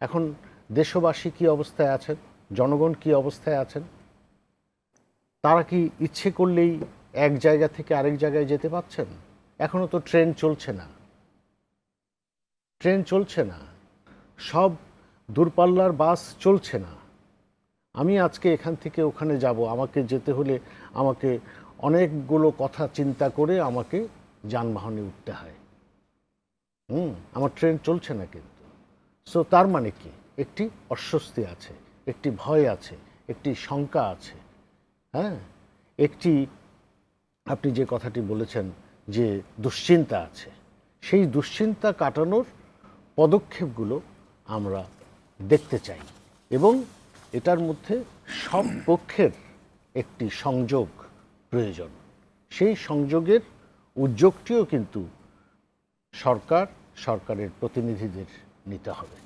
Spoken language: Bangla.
এখন দেশবাসী কি অবস্থায় আছেন? জনগণ কি অবস্থায় আছেন? তারা কি ইচ্ছে করলেই এক জায়গা থেকে আরেক জায়গায় যেতে পাচ্ছেন এখনও তো ট্রেন চলছে না। ট্রেন চলছে না। সব দূরপাল্লার বাস চলছে না। আমি আজকে এখান থেকে ওখানে যাব। আমাকে যেতে হলে আমাকে অনেকগুলো কথা চিন্তা করে আমাকে যানবাহনে উঠতে হয়। হুম, আমার ট্রেন চলছে না কিন্তু। সো তার মানে কি? একটি অস্বস্তি আছে, একটি ভয় আছে, একটি শঙ্কা আছে হ্যাঁ? একটি, আপনি যে কথাটি বলেছেন যে দুশ্চিন্তা আছে, সেই দুশ্চিন্তা কাটানোর পদক্ষেপগুলো আমরা দেখতে চাই এবং এটার মধ্যে সব পক্ষের একটি সংযোগ প্রয়োজন। সেই সংযোগের উদ্যোগটিও কিন্তু সরকার, সরকারের প্রতিনিধিদের নিতে হবে।